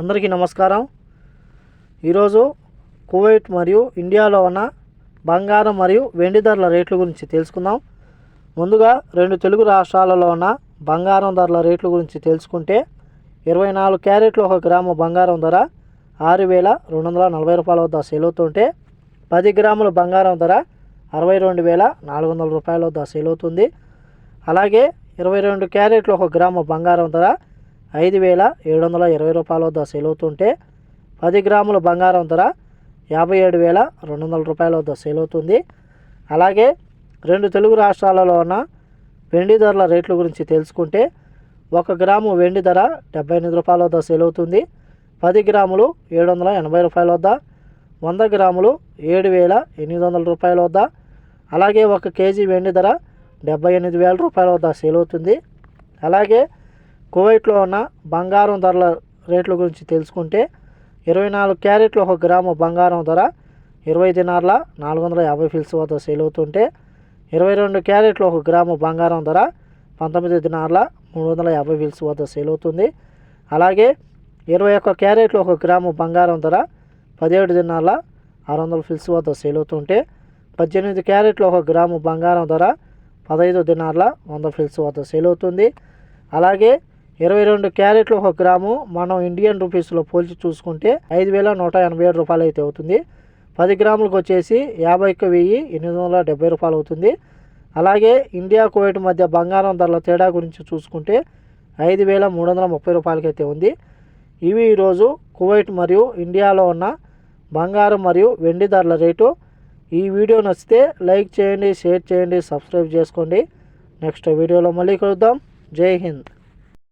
అందరికీ నమస్కారం. ఈరోజు కువైట్ మరియు ఇండియాలో ఉన్న బంగారం మరియు వెండి ధరల రేట్ల గురించి తెలుసుకుందాం. ముందుగా రెండు తెలుగు రాష్ట్రాలలో ఉన్న బంగారం ధరల రేట్ల గురించి తెలుసుకుంటే ఇరవై నాలుగు క్యారెట్లు ఒక గ్రాము బంగారం ధర ఆరు వేల రెండు వందల నలభై రూపాయల వద్ద సేల్ అవుతుంటే పది గ్రాముల బంగారం ధర అరవై రెండు వేల నాలుగు వందల రూపాయల వద్ద సేల్ అవుతుంది. అలాగే ఇరవై రెండు క్యారెట్లు ఒక గ్రాము బంగారం ధర ఐదు వేల ఏడు వందల ఇరవై రూపాయల వద్ద సేల్ అవుతుంటే పది గ్రాముల బంగారం ధర యాభై ఏడు వేల రెండు వందల రూపాయల వద్ద సేల్ అవుతుంది అలాగే రెండు తెలుగు రాష్ట్రాలలో ఉన్న వెండి ధరల రేట్ల గురించి తెలుసుకుంటే ఒక గ్రాము వెండి ధర డెబ్బై ఎనిమిది రూపాయల వద్ద సేల్ అవుతుంది పది గ్రాములు ఏడు వందల ఎనభై రూపాయల వద్ద వంద గ్రాములు ఏడు వేల ఎనిమిది వందల రూపాయల వద్ద అలాగే ఒక కేజీ వెండి ధర డెబ్బై ఎనిమిది వేల రూపాయల వద్ద సేల్ అవుతుంది అలాగే కువైట్లో ఉన్న బంగారం ధరల రేట్ల గురించి తెలుసుకుంటే ఇరవై నాలుగు క్యారెట్లు ఒక గ్రాము బంగారం ధర ఇరవై దినార్ల నాలుగు వందల యాభై ఫిల్స్ వద్ద సేల్ అవుతుంటే ఇరవై రెండు క్యారెట్లు ఒక గ్రాము బంగారం ధర పంతొమ్మిది దినార్ల మూడు వందల యాభై ఫిల్స్ వద్ద సేల్ అవుతుంది. అలాగే ఇరవై ఒక్క క్యారెట్లు ఒక గ్రాము బంగారం ధర పదిహేడు దినార్ల ఆరు వందల ఫిల్స్ వద్ద సేల్ అవుతుంటే పద్దెనిమిది క్యారెట్లు ఒక గ్రాము బంగారం ధర పదహైదు దినార్ల వంద ఫిల్స్ వద్ద సేల్ అవుతుంది. అలాగే ఇరవై రెండు క్యారెట్లు ఒక గ్రాము మనం ఇండియన్ రూపీస్లో పోల్చి చూసుకుంటే ఐదు వేల నూట ఎనభై ఏడు రూపాయలు అయితే అవుతుంది. పది గ్రాములకు వచ్చేసి యాభైకి వెయ్యి ఎనిమిది వందల డెబ్బై రూపాయలు అవుతుంది. అలాగే ఇండియా కువైట్ మధ్య బంగారం ధరల తేడా గురించి చూసుకుంటే ఐదు వేల మూడు వందల ముప్పై రూపాయలకైతే ఉంది. ఇవి ఈరోజు కువైట్ మరియు ఇండియాలో ఉన్న బంగారం మరియు వెండి ధరల రేటు. ఈ వీడియో నచ్చితే లైక్ చేయండి షేర్ చేయండి సబ్స్క్రైబ్ చేసుకోండి. నెక్స్ట్ వీడియోలో మళ్ళీ కలుద్దాం. జై హింద్.